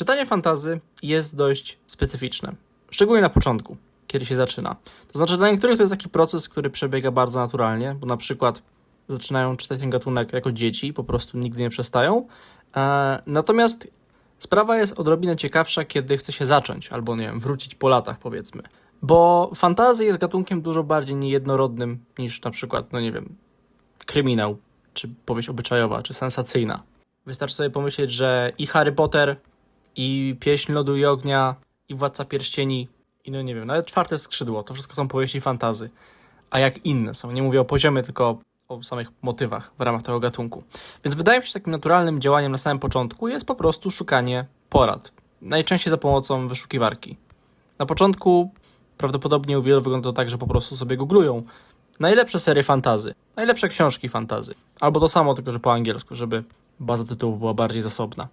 Czytanie fantazy jest dość specyficzne, szczególnie na początku, kiedy się zaczyna. To znaczy, dla niektórych to jest taki proces, który przebiega bardzo naturalnie, bo na przykład zaczynają czytać ten gatunek jako dzieci, po prostu nigdy nie przestają. E, natomiast sprawa jest odrobinę ciekawsza, kiedy chce się zacząć, albo nie wiem, wrócić po latach, powiedzmy. Bo fantazy jest gatunkiem dużo bardziej niejednorodnym niż na przykład, no nie wiem, kryminał, czy powieść obyczajowa, czy sensacyjna. Wystarczy sobie pomyśleć, że i Harry Potter, i Pieśń Lodu i Ognia, i Władca Pierścieni, i no nie wiem, nawet Czwarte Skrzydło, to wszystko są powieści fantazy. A jak inne są, nie mówię o poziomie, tylko o samych motywach w ramach tego gatunku. Więc wydaje mi się, że takim naturalnym działaniem na samym początku jest po prostu szukanie porad. Najczęściej za pomocą wyszukiwarki. Na początku prawdopodobnie u wielu wygląda to tak, że po prostu sobie googlują najlepsze serie fantazy, najlepsze książki fantazy. Albo to samo, tylko że po angielsku, żeby baza tytułów była bardziej zasobna.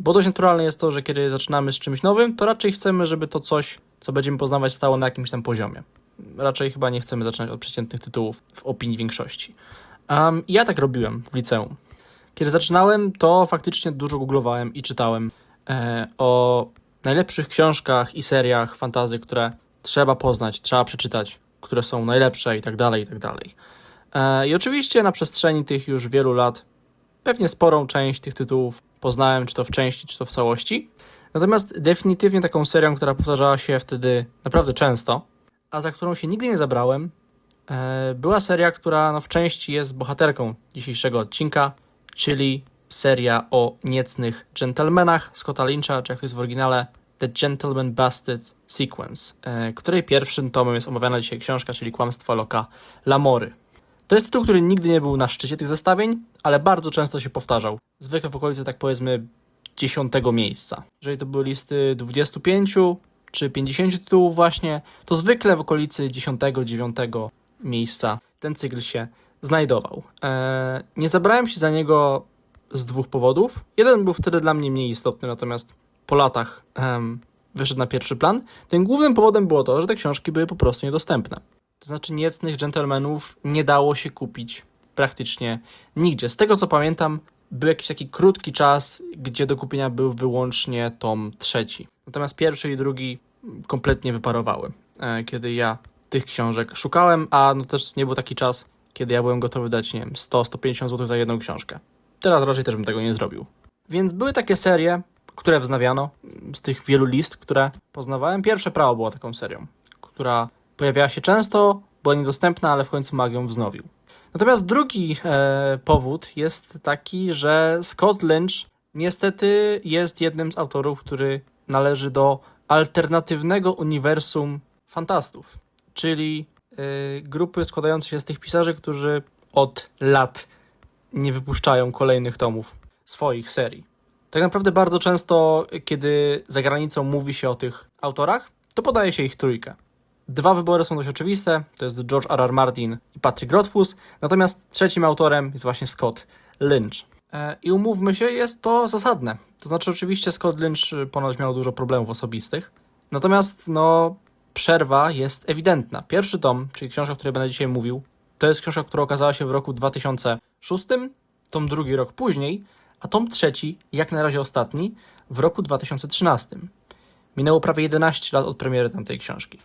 Bo dość naturalne jest to, że kiedy zaczynamy z czymś nowym, to raczej chcemy, żeby to coś, co będziemy poznawać, stało na jakimś tam poziomie. Raczej chyba nie chcemy zaczynać od przeciętnych tytułów w opinii większości. Um, ja tak robiłem w liceum. Kiedy zaczynałem, to faktycznie dużo googlowałem i czytałem e, o najlepszych książkach i seriach fantazy, które trzeba poznać, trzeba przeczytać, które są najlepsze i tak dalej, i tak dalej. E, I oczywiście na przestrzeni tych już wielu lat pewnie sporą część tych tytułów poznałem, czy to w części, czy to w całości. Natomiast definitywnie taką serią, która powtarzała się wtedy naprawdę często, a za którą się nigdy nie zabrałem, e, była seria, która no, w części jest bohaterką dzisiejszego odcinka, czyli seria o niecnych dżentelmenach Scotta Lyncha, czy jak to jest w oryginale, The Gentleman Bastard Sequence, e, której pierwszym tomem jest omawiana dzisiaj książka, czyli Kłamstwa Loka Lamory. To jest tytuł, który nigdy nie był na szczycie tych zestawień, ale bardzo często się powtarzał. Zwykle w okolicy, tak powiedzmy, dziesiątego miejsca. Jeżeli to były listy 25 czy 50 tytułów właśnie, to zwykle w okolicy 10-9 miejsca ten cykl się znajdował. Eee, nie zabrałem się za niego z dwóch powodów. Jeden był wtedy dla mnie mniej istotny, natomiast po latach em, wyszedł na pierwszy plan. Tym głównym powodem było to, że te książki były po prostu niedostępne. To znaczy niecnych dżentelmenów nie dało się kupić praktycznie nigdzie. Z tego co pamiętam, był jakiś taki krótki czas, gdzie do kupienia był wyłącznie tom trzeci. Natomiast pierwszy i drugi kompletnie wyparowały, e, kiedy ja tych książek szukałem, a no też nie był taki czas, kiedy ja byłem gotowy dać, nie wiem, 100-150 zł za jedną książkę. Teraz raczej też bym tego nie zrobił. Więc były takie serie, które wznawiano z tych wielu list, które poznawałem. Pierwsze prawo było taką serią, która pojawiała się często, była niedostępna, ale w końcu mag ją wznowił. Natomiast drugi e, powód jest taki, że Scott Lynch niestety jest jednym z autorów, który należy do alternatywnego uniwersum fantastów, czyli e, grupy składającej się z tych pisarzy, którzy od lat nie wypuszczają kolejnych tomów swoich serii. Tak naprawdę bardzo często, kiedy za granicą mówi się o tych autorach, to podaje się ich trójkę. Dwa wybory są dość oczywiste, to jest George R. R. Martin i Patrick Rothfuss, natomiast trzecim autorem jest właśnie Scott Lynch. E, I umówmy się, jest to zasadne. To znaczy oczywiście Scott Lynch y, ponoć miał dużo problemów osobistych, natomiast no przerwa jest ewidentna. Pierwszy tom, czyli książka, o której będę dzisiaj mówił, to jest książka, która okazała się w roku 2006, tom drugi rok później, a tom trzeci, jak na razie ostatni, w roku 2013. Minęło prawie 11 lat od premiery tamtej książki.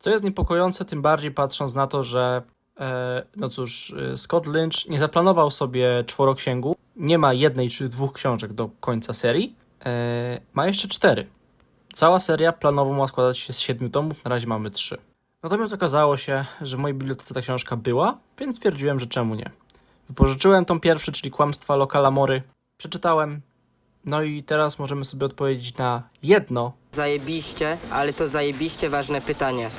Co jest niepokojące, tym bardziej patrząc na to, że e, no cóż, e, Scott Lynch nie zaplanował sobie czworoksięgu, nie ma jednej czy dwóch książek do końca serii, e, ma jeszcze cztery. Cała seria planowo ma składać się z siedmiu tomów, na razie mamy trzy. Natomiast okazało się, że w mojej bibliotece ta książka była, więc stwierdziłem, że czemu nie. Wypożyczyłem tom pierwszy, czyli Kłamstwa Lokala Mory, przeczytałem, no i teraz możemy sobie odpowiedzieć na jedno, Zajebiście, ale to zajebiście ważne pytanie.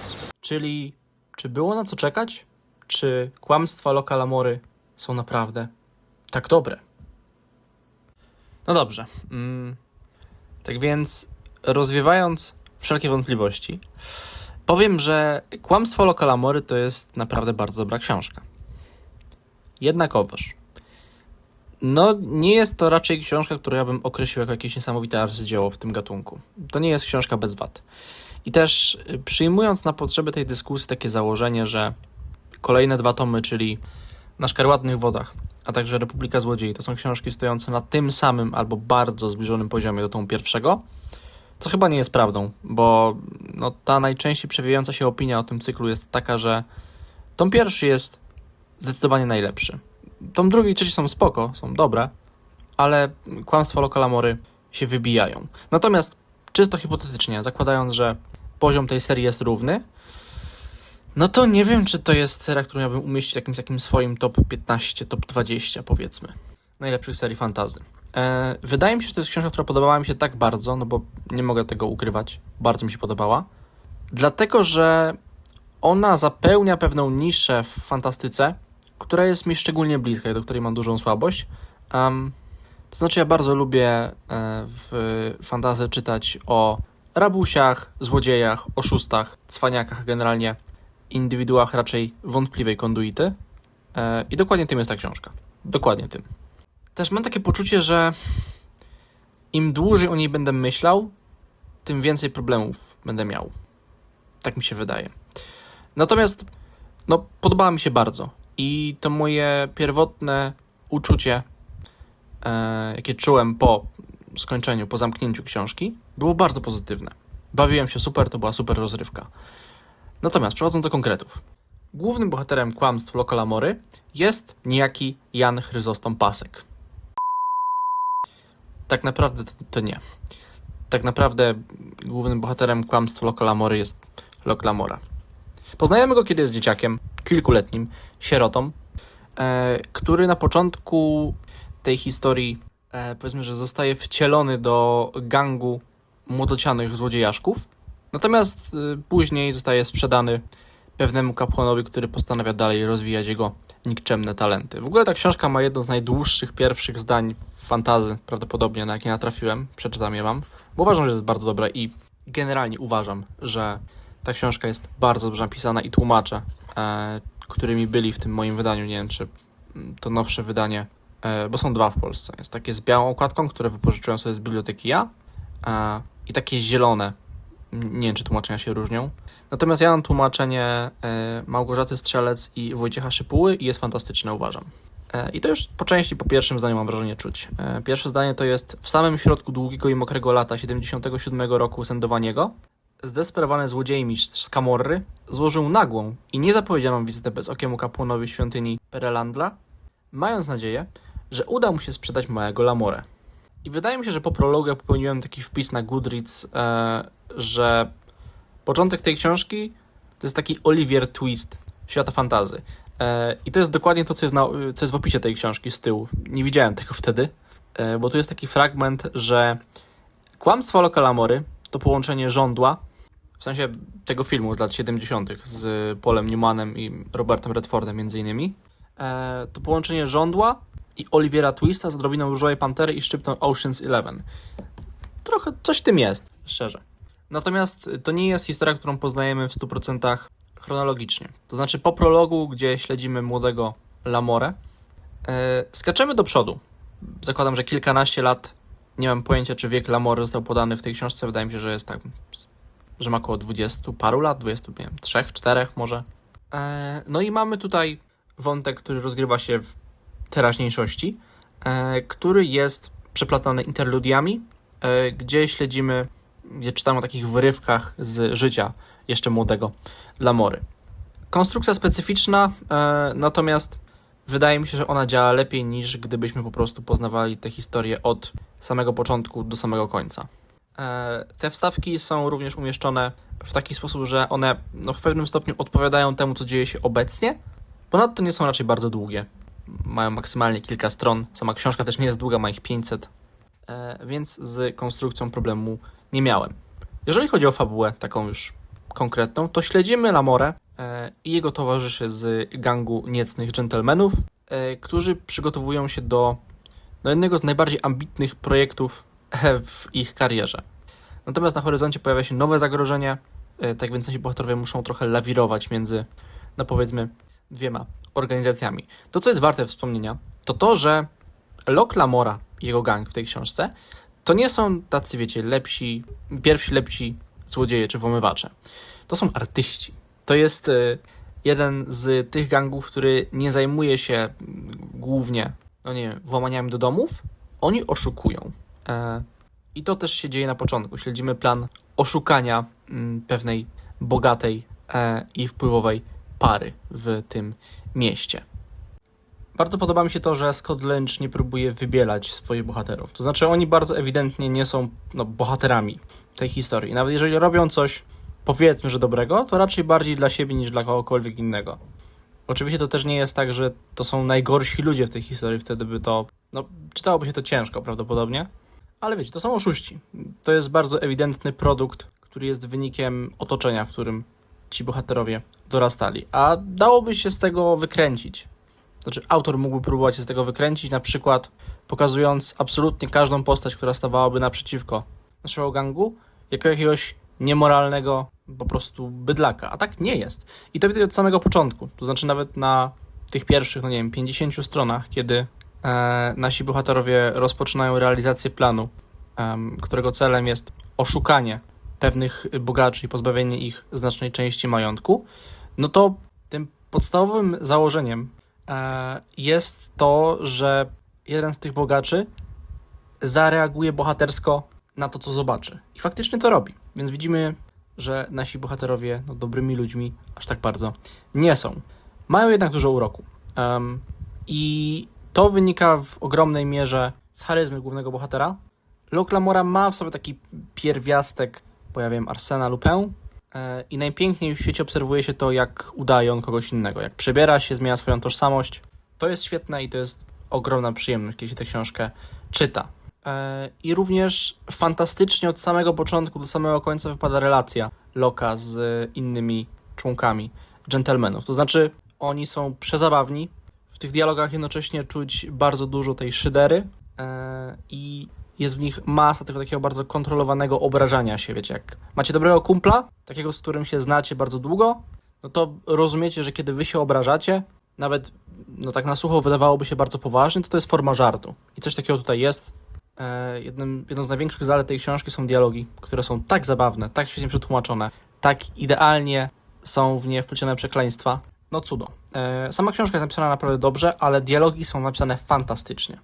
czyli czy było na co czekać? Czy Kłamstwa Lokala Mory są naprawdę tak dobre? No dobrze. Mm, tak więc, rozwiewając wszelkie wątpliwości, powiem, że Kłamstwo Lokala Mory to jest naprawdę bardzo dobra książka. Jednakowoż, no, nie jest to raczej książka, którą ja bym określił jako jakieś niesamowite arcydzieło w tym gatunku. To nie jest książka bez wad. I też y, przyjmując na potrzeby tej dyskusji takie założenie, że kolejne dwa tomy, czyli Na szkarłatnych wodach, a także Republika Złodziei, to są książki stojące na tym samym albo bardzo zbliżonym poziomie do tomu pierwszego, Co chyba nie jest prawdą, bo no, ta najczęściej przewijająca się opinia o tym cyklu jest taka, że tom pierwszy jest zdecydowanie najlepszy. Tom drugi i trzeci są spoko, są dobre, ale kłamstwo Lokalamory się wybijają. Natomiast czysto hipotetycznie, zakładając, że poziom tej serii jest równy, no to nie wiem, czy to jest seria, którą miałbym umieścić w jakimś takim swoim top 15, top 20 powiedzmy, najlepszych serii fantazy. E, wydaje mi się, że to jest książka, która podobała mi się tak bardzo, no bo nie mogę tego ukrywać, bardzo mi się podobała, dlatego, że ona zapełnia pewną niszę w fantastyce, która jest mi szczególnie bliska i do której mam dużą słabość. Em, to znaczy, ja bardzo lubię e, w fantazy czytać o rabusiach, złodziejach, oszustach, cwaniakach, generalnie indywiduach raczej wątpliwej konduity. E, I dokładnie tym jest ta książka. Dokładnie tym. Też mam takie poczucie, że im dłużej o niej będę myślał, tym więcej problemów będę miał. Tak mi się wydaje. Natomiast, no, podobała mi się bardzo. I to moje pierwotne uczucie, e, jakie czułem po skończeniu, po zamknięciu książki, było bardzo pozytywne. Bawiłem się super, to była super rozrywka. Natomiast przechodząc do konkretów. Głównym bohaterem kłamstw Lokalamory jest niejaki Jan Chryzostom Pasek. Tak naprawdę to, nie. Tak naprawdę głównym bohaterem kłamstw Lokalamory jest Loklamora. Poznajemy go, kiedy jest dzieciakiem, kilkuletnim, sierotą, e, który na początku tej historii, e, powiedzmy, że zostaje wcielony do gangu młodocianych złodziejaszków, natomiast e, później zostaje sprzedany pewnemu kapłanowi, który postanawia dalej rozwijać jego nikczemne talenty. W ogóle ta książka ma jedno z najdłuższych pierwszych zdań fantazy, prawdopodobnie, na jakie natrafiłem. Przeczytam je wam, bo uważam, że jest bardzo dobra i generalnie uważam, że ta książka jest bardzo dobrze napisana i tłumacze, e, którymi byli w tym moim wydaniu, nie wiem czy mm, to nowsze wydanie, e, bo są dwa w Polsce. Jest takie z białą okładką, które wypożyczyłem sobie z biblioteki ja e, i takie zielone. Nie wiem, czy tłumaczenia się różnią. Natomiast ja mam tłumaczenie e, Małgorzaty Strzelec i Wojciecha Szypuły i jest fantastyczne, uważam. E, I to już po części po pierwszym zdaniu mam wrażenie czuć. E, Pierwsze zdanie to jest w samym środku długiego i mokrego lata 77 roku sędowaniego zdesperowany złodziejmistrz z Kamorry złożył nagłą i niezapowiedzianą wizytę bezokiemu kapłanowi świątyni Perelandla, mając nadzieję, że uda mu się sprzedać małego Lamorę. I wydaje mi się, że po prologu popełniłem taki wpis na Goodreads, e, że początek tej książki to jest taki Olivier Twist świata fantazy. E, I to jest dokładnie to, co jest, na, co jest w opisie tej książki z tyłu. Nie widziałem tego wtedy, e, bo tu jest taki fragment, że kłamstwo Lokalamory to połączenie żądła, w sensie tego filmu z lat 70. z Polem Newmanem i Robertem Redfordem między innymi, e, to połączenie żądła i Oliviera Twista z odrobiną Różowej Pantery i szczyptą Ocean's Eleven. Trochę coś w tym jest, szczerze. Natomiast to nie jest historia, którą poznajemy w 100% chronologicznie. To znaczy po prologu, gdzie śledzimy młodego Lamorę, e, skaczemy do przodu. Zakładam, że kilkanaście lat, nie mam pojęcia, czy wiek Lamory został podany w tej książce. Wydaje mi się, że jest tak, że ma około 20 paru lat, 20, nie wiem, 3, 4 może. E, no i mamy tutaj wątek, który rozgrywa się w teraźniejszości, e, który jest przeplatany interludiami, e, gdzie śledzimy, gdzie czytamy o takich wyrywkach z życia jeszcze młodego Lamory. Konstrukcja specyficzna, natomiast wydaje mi się, że ona działa lepiej niż gdybyśmy po prostu poznawali tę historię od samego początku do samego końca. E, Te wstawki są również umieszczone w taki sposób, że one no, w pewnym stopniu odpowiadają temu, co dzieje się obecnie. Ponadto nie są raczej bardzo długie. Mają maksymalnie kilka stron. Sama książka też nie jest długa, ma ich 500, e, więc z konstrukcją problemu nie miałem. Jeżeli chodzi o fabułę, taką już konkretną, to śledzimy Lamorę e, i jego towarzyszy z gangu niecnych dżentelmenów, którzy przygotowują się do no, jednego z najbardziej ambitnych projektów w ich karierze. Natomiast na horyzoncie pojawia się nowe zagrożenie, e, tak więc nasi bohaterowie muszą trochę lawirować między, no powiedzmy, dwiema organizacjami. To, co jest warte wspomnienia, to to, że Lok Lamora i jego gang w tej książce to nie są tacy, wiecie, lepsi, pierwsi lepsi złodzieje czy włamywacze. To są artyści. To jest e, jeden z tych gangów, który nie zajmuje się mm, głównie, no nie wiem, włamaniami do domów. Oni oszukują. I to też się dzieje na początku. Śledzimy plan oszukania mm, pewnej bogatej e, i wpływowej pary w tym mieście. Bardzo podoba mi się to, że Scott Lynch nie próbuje wybielać swoich bohaterów. To znaczy, oni bardzo ewidentnie nie są no, bohaterami tej historii. Nawet jeżeli robią coś, powiedzmy, że dobrego, to raczej bardziej dla siebie niż dla kogokolwiek innego. Oczywiście to też nie jest tak, że to są najgorsi ludzie w tej historii, wtedy by to. No, czytałoby się to ciężko prawdopodobnie. Ale wiecie, to są oszuści. To jest bardzo ewidentny produkt, który jest wynikiem otoczenia, w którym ci bohaterowie dorastali. A dałoby się z tego wykręcić. Znaczy, autor mógłby próbować się z tego wykręcić, na przykład pokazując absolutnie każdą postać, która stawałaby naprzeciwko naszego gangu, jako jakiegoś niemoralnego po prostu bydlaka. A tak nie jest. I to widać od samego początku. To znaczy, nawet na tych pierwszych, no nie wiem, 50 stronach, kiedy e, nasi bohaterowie rozpoczynają realizację planu, em, którego celem jest oszukanie pewnych bogaczy i pozbawienie ich znacznej części majątku, no to tym podstawowym założeniem e, jest to, że jeden z tych bogaczy zareaguje bohatersko na to, co zobaczy. I faktycznie to robi. Więc widzimy, że nasi bohaterowie no, dobrymi ludźmi aż tak bardzo nie są. Mają jednak dużo uroku. Em, I to wynika w ogromnej mierze z charyzmy głównego bohatera. Luke Lamora ma w sobie taki pierwiastek, bo ja wiem, Arsena Lupin. E, I najpiękniej w świecie obserwuje się to, jak udaje on kogoś innego. Jak przebiera się, zmienia swoją tożsamość. To jest świetne i to jest ogromna przyjemność, kiedy się tę książkę czyta. E, I również fantastycznie od samego początku do samego końca wypada relacja Loka z innymi członkami gentlemanów. To znaczy, oni są przezabawni. Tych dialogach jednocześnie czuć bardzo dużo tej szydery e, i jest w nich masa tego takiego bardzo kontrolowanego obrażania się. Wiecie, jak macie dobrego kumpla, takiego, z którym się znacie bardzo długo, no to rozumiecie, że kiedy wy się obrażacie, nawet no tak na sucho wydawałoby się bardzo poważnie, to to jest forma żartu. I coś takiego tutaj jest. E, jednym, jedną z największych zalet tej książki są dialogi, które są tak zabawne, tak świetnie przetłumaczone, tak idealnie są w nie wplecione przekleństwa. No cudo. E, sama książka jest napisana naprawdę dobrze, ale dialogi są napisane fantastycznie.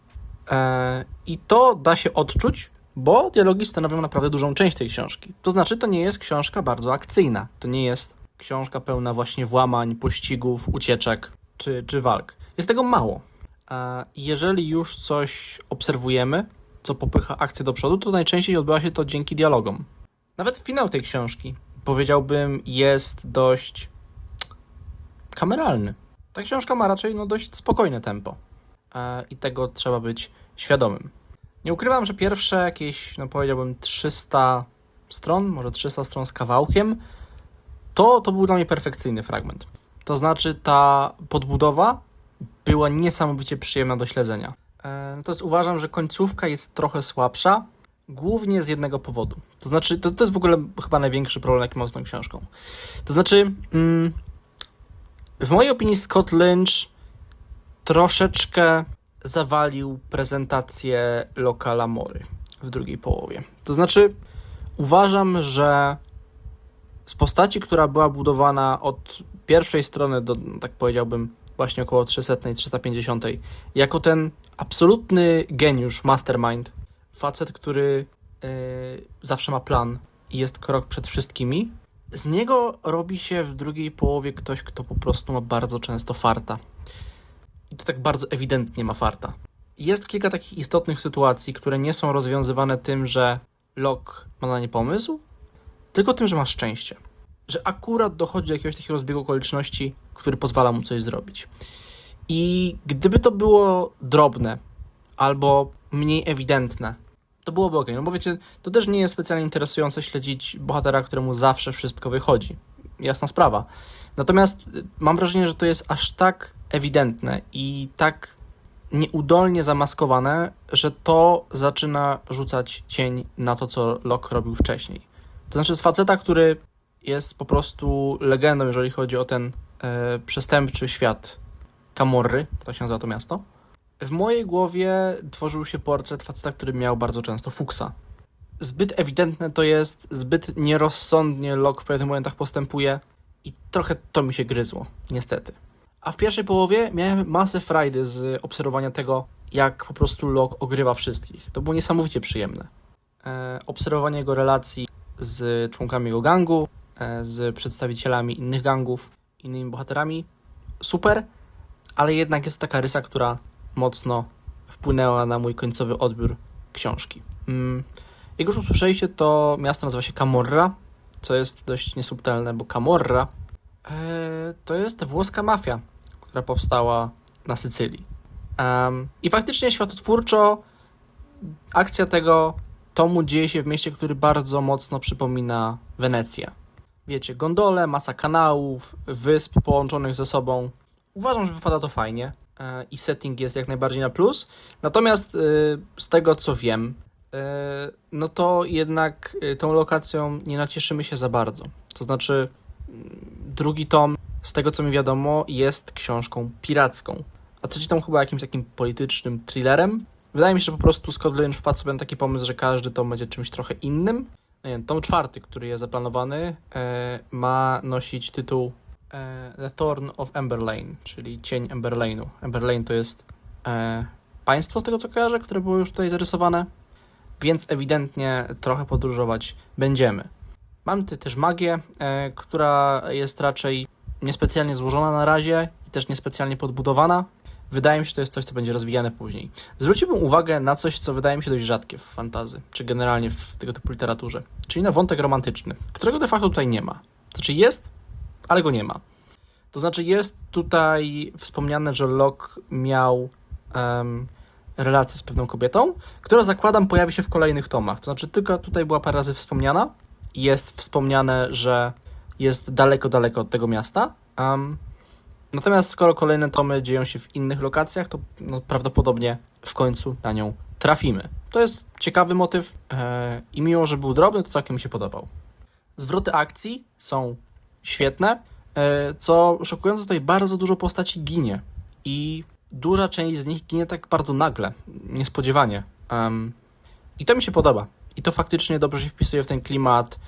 E, I to da się odczuć, bo dialogi stanowią naprawdę dużą część tej książki. To znaczy, to nie jest książka bardzo akcyjna. To nie jest książka pełna właśnie włamań, pościgów, ucieczek czy, czy walk. Jest tego mało. E, Jeżeli już coś obserwujemy, co popycha akcję do przodu, to najczęściej odbywa się to dzięki dialogom. Nawet finał tej książki, powiedziałbym, jest dość kameralny. Ta książka ma raczej no, dość spokojne tempo e, i tego trzeba być świadomym. Nie ukrywam, że pierwsze jakieś, no powiedziałbym, 300 stron, może 300 stron z kawałkiem, to, to był dla mnie perfekcyjny fragment. To znaczy, ta podbudowa była niesamowicie przyjemna do śledzenia. E, Natomiast uważam, że końcówka jest trochę słabsza, głównie z jednego powodu. To znaczy, to, to jest w ogóle chyba największy problem, jaki mam z tą książką. To znaczy, mm, w mojej opinii Scott Lynch troszeczkę zawalił prezentację Loka Lamory w drugiej połowie. To znaczy, uważam, że z postaci, która była budowana od pierwszej strony do, no, tak powiedziałbym, właśnie około 300, 350, jako ten absolutny geniusz, mastermind, facet, który yy, zawsze ma plan i jest krok przed wszystkimi, z niego robi się w drugiej połowie ktoś, kto po prostu ma bardzo często farta. I to tak bardzo ewidentnie ma farta. Jest kilka takich istotnych sytuacji, które nie są rozwiązywane tym, że Locke ma na nie pomysł, tylko tym, że ma szczęście. Że akurat dochodzi do jakiegoś takiego zbiegu okoliczności, który pozwala mu coś zrobić. I gdyby to było drobne albo mniej ewidentne, to byłoby ok. No bo wiecie, to też nie jest specjalnie interesujące śledzić bohatera, któremu zawsze wszystko wychodzi. Jasna sprawa. Natomiast y, mam wrażenie, że to jest aż tak ewidentne i tak nieudolnie zamaskowane, że to zaczyna rzucać cień na to, co Locke robił wcześniej. To znaczy z faceta, który jest po prostu legendą, jeżeli chodzi o ten e, przestępczy świat Camorry, tak się nazywa to miasto. W mojej głowie tworzył się portret faceta, który miał bardzo często fuksa. Zbyt ewidentne to jest, zbyt nierozsądnie Locke w pewnych momentach postępuje i trochę to mi się gryzło, niestety. A w pierwszej połowie miałem masę frajdy z obserwowania tego, jak po prostu Locke ogrywa wszystkich. To było niesamowicie przyjemne. e, obserwowanie jego relacji z członkami jego gangu, e, z przedstawicielami innych gangów, innymi bohaterami. Super, ale jednak jest to taka rysa, która mocno wpłynęła na mój końcowy odbiór książki. Mm. Jak już usłyszeliście, to miasto nazywa się Camorra, co jest dość niesubtelne, bo Camorra e, to jest włoska mafia, która powstała na Sycylii. I faktycznie światotwórczo akcja tego tomu dzieje się w mieście, który bardzo mocno przypomina Wenecję. Wiecie, gondole, masa kanałów, wysp połączonych ze sobą. Uważam, że wypada to fajnie i setting jest jak najbardziej na plus. Natomiast e, z tego co wiem, e, no to jednak e, tą lokacją nie nacieszymy się za bardzo. To znaczy, mm, drugi tom, z tego co mi wiadomo, jest książką piracką, a trzeci tom chyba jakimś takim politycznym thrillerem. Wydaje mi się, że po prostu Scott Lynch wpadł sobie na taki pomysł, że każdy tom będzie czymś trochę innym. Nie wiem, tom czwarty, który jest zaplanowany, ma nosić tytuł The Thorn of Emberlane, czyli Cień Emberlane'u. Emberlane to jest e, państwo, z tego co kojarzę, które było już tutaj zarysowane, więc ewidentnie trochę podróżować będziemy. Mam tutaj też magię, e, która jest raczej niespecjalnie złożona na razie i też niespecjalnie podbudowana. Wydaje mi się, to jest coś, co będzie rozwijane później. Zwróciłbym uwagę na coś, co wydaje mi się dość rzadkie w fantazy, czy generalnie w tego typu literaturze, czyli na wątek romantyczny, którego de facto tutaj nie ma. Znaczy jest, ale go nie ma. To znaczy jest tutaj wspomniane, że Locke miał em, relację z pewną kobietą, która zakładam pojawi się w kolejnych tomach. To znaczy tylko tutaj była parę razy wspomniana. Jest wspomniane, że jest daleko, daleko od tego miasta. Em, natomiast skoro kolejne tomy dzieją się w innych lokacjach, to no, prawdopodobnie w końcu na nią trafimy. To jest ciekawy motyw e, i mimo, że był drobny, to całkiem mi się podobał. Zwroty akcji są świetne, e, co szokujące tutaj bardzo dużo postaci ginie i duża część z nich ginie tak bardzo nagle, niespodziewanie. I to mi się podoba. I to faktycznie dobrze się wpisuje w ten klimat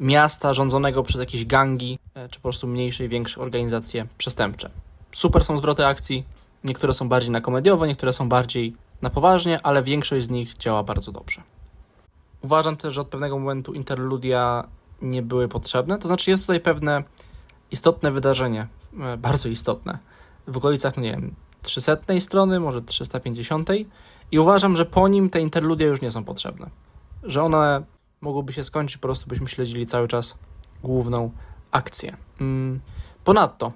miasta rządzonego przez jakieś gangi, e, czy po prostu mniejsze i większe organizacje przestępcze. Super są zwroty akcji. Niektóre są bardziej na komediowe, niektóre są bardziej na poważnie, ale większość z nich działa bardzo dobrze. Uważam też, że od pewnego momentu interludia nie były potrzebne. To znaczy, jest tutaj pewne istotne wydarzenie, e, bardzo istotne, w okolicach, no nie wiem, 300 strony, może 350 i uważam, że po nim te interludia już nie są potrzebne. Że one mogłyby się skończyć, po prostu byśmy śledzili cały czas główną akcję. Mm, Ponadto,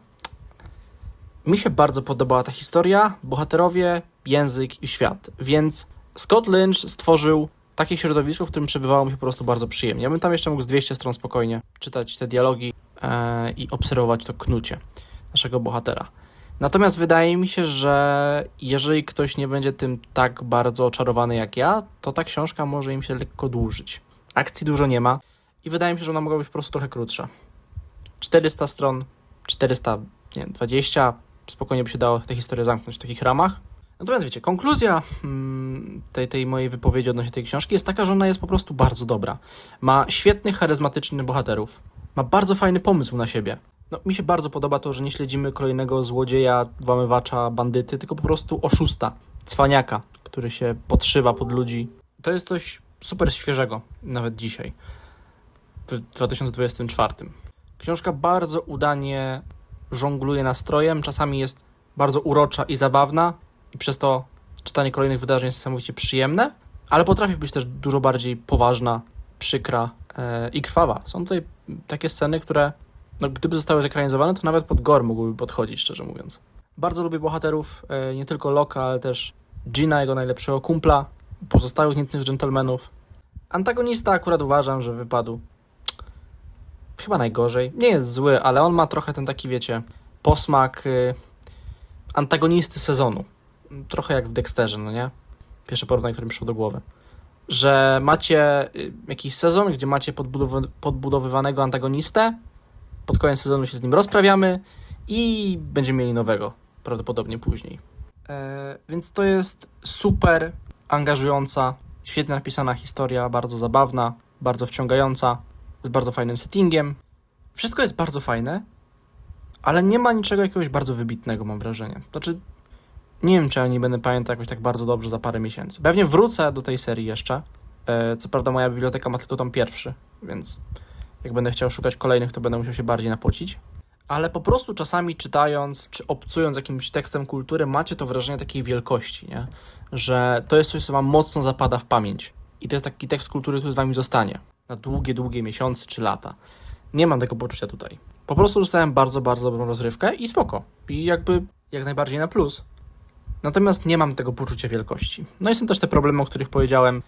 mi się bardzo podobała ta historia, bohaterowie, język i świat, więc Scott Lynch stworzył takie środowisko, w którym przebywało mi się po prostu bardzo przyjemnie. Ja bym tam jeszcze mógł z 200 stron spokojnie czytać te dialogi e, i obserwować to knucie naszego bohatera. Natomiast wydaje mi się, że jeżeli ktoś nie będzie tym tak bardzo oczarowany jak ja, to ta książka może im się lekko dłużyć. Akcji dużo nie ma i wydaje mi się, że ona mogła być po prostu trochę krótsza. 400 stron, 420, spokojnie by się dało tę historię zamknąć w takich ramach. Natomiast wiecie, konkluzja mm, tej, tej mojej wypowiedzi odnośnie tej książki jest taka, że ona jest po prostu bardzo dobra. Ma świetnych, charyzmatycznych bohaterów. Ma bardzo fajny pomysł na siebie. No, mi się bardzo podoba to, że nie śledzimy kolejnego złodzieja, włamywacza, bandyty, tylko po prostu oszusta, cwaniaka, który się podszywa pod ludzi. To jest coś super świeżego, nawet dzisiaj, w 2024. Książka bardzo udanie żongluje nastrojem, czasami jest bardzo urocza i zabawna, i przez to czytanie kolejnych wydarzeń jest niesamowicie przyjemne, ale potrafi być też dużo bardziej poważna, przykra e, i krwawa. Są tutaj takie sceny, które no, gdyby zostały zekranizowane, to nawet pod gore mogłyby podchodzić, szczerze mówiąc. Bardzo lubię bohaterów, e, nie tylko Loka, ale też Gina, jego najlepszego kumpla, pozostałych niecnych dżentelmenów. Antagonista akurat uważam, że wypadł chyba najgorzej. Nie jest zły, ale on ma trochę ten taki, wiecie, posmak y, antagonisty sezonu. Trochę jak w Dexterze, no nie? Pierwsze porównanie, które mi przyszło do głowy. Że macie y, jakiś sezon, gdzie macie podbudowy- podbudowywanego antagonistę, pod koniec sezonu się z nim rozprawiamy i będziemy mieli nowego, prawdopodobnie później. E, więc to jest super angażująca, świetnie napisana historia, bardzo zabawna, bardzo wciągająca, z bardzo fajnym settingiem. Wszystko jest bardzo fajne, ale nie ma niczego jakiegoś bardzo wybitnego, mam wrażenie. Znaczy, nie wiem, czy ja nie będę pamiętał jakoś tak bardzo dobrze za parę miesięcy. Pewnie wrócę do tej serii jeszcze, E, Co prawda moja biblioteka ma tylko tom pierwszy, więc jak będę chciał szukać kolejnych, to będę musiał się bardziej napocić. Ale po prostu czasami czytając, czy obcując jakimś tekstem kultury, macie to wrażenie takiej wielkości, nie? że to jest coś, co wam mocno zapada w pamięć. I to jest taki tekst kultury, który z wami zostanie na długie, długie miesiące czy lata. Nie mam tego poczucia tutaj. Po prostu dostałem bardzo, bardzo dobrą rozrywkę i spoko. I jakby jak najbardziej na plus. Natomiast nie mam tego poczucia wielkości. No i są też te problemy, o których powiedziałem.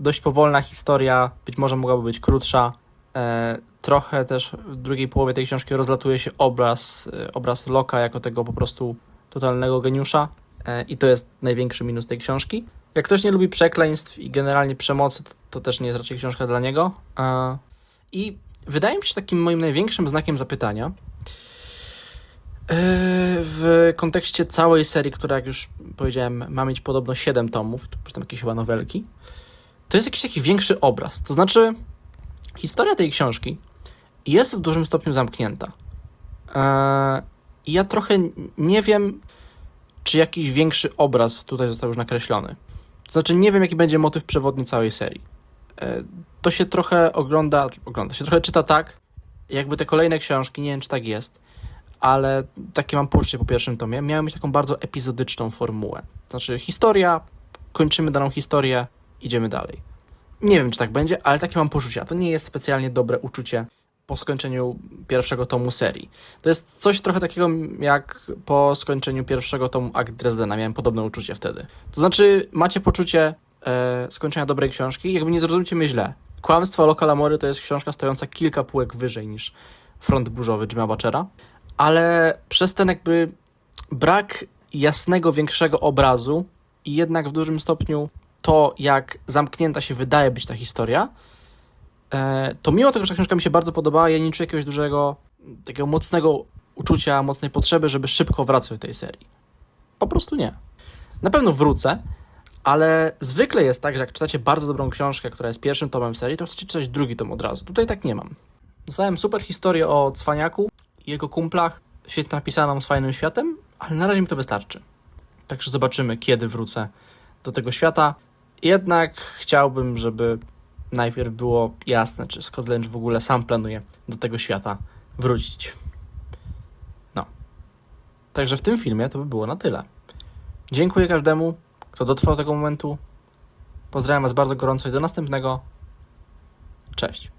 Dość powolna historia, być może mogłaby być krótsza. E, trochę też w drugiej połowie tej książki rozlatuje się obraz, e, obraz Loka jako tego po prostu totalnego geniusza. E, I to jest największy minus tej książki. Jak ktoś nie lubi przekleństw i generalnie przemocy, to, to też nie jest raczej książka dla niego. I wydaje mi się takim moim największym znakiem zapytania w kontekście całej serii, która jak już powiedziałem ma mieć podobno 7 tomów, czy tam jakieś chyba nowelki, to jest jakiś taki większy obraz. To znaczy historia tej książki jest w dużym stopniu zamknięta. E, I ja trochę nie wiem, czy jakiś większy obraz tutaj został już nakreślony. To znaczy, nie wiem, jaki będzie motyw przewodni całej serii. E, To się trochę ogląda, ogląda się trochę czyta tak, jakby te kolejne książki, nie wiem, czy tak jest, ale takie mam poczucie po pierwszym tomie, miały mieć taką bardzo epizodyczną formułę. Znaczy, historia, kończymy daną historię, idziemy dalej. Nie wiem, czy tak będzie, ale takie mam poczucie. A to nie jest specjalnie dobre uczucie po skończeniu pierwszego tomu serii. To jest coś trochę takiego jak po skończeniu pierwszego tomu Akt Dresdena. Miałem podobne uczucie wtedy. To znaczy, macie poczucie e, skończenia dobrej książki, jakby nie zrozumcie mnie źle. Kłamstwo Loka Lamory to jest książka stojąca kilka półek wyżej niż Front burzowy Jima Butchera, ale przez ten jakby brak jasnego, większego obrazu i jednak w dużym stopniu to, jak zamknięta się wydaje być ta historia, e, to mimo tego, że ta książka mi się bardzo podobała, ja nie czuję jakiegoś dużego, takiego mocnego uczucia, mocnej potrzeby, żeby szybko wracać do tej serii. Po prostu nie. Na pewno wrócę, ale zwykle jest tak, że jak czytacie bardzo dobrą książkę, która jest pierwszym tomem serii, to chcecie czytać drugi tom od razu. Tutaj tak nie mam. Dostałem super historię o Cwaniaku i jego kumplach, świetnie napisaną z fajnym światem, ale na razie mi to wystarczy. Także zobaczymy, kiedy wrócę do tego świata. Jednak chciałbym, żeby najpierw było jasne, czy Scott Lynch w ogóle sam planuje do tego świata wrócić. No. Także w tym filmie to by było na tyle. Dziękuję każdemu, kto dotrwał do tego momentu. Pozdrawiam Was bardzo gorąco i do następnego. Cześć.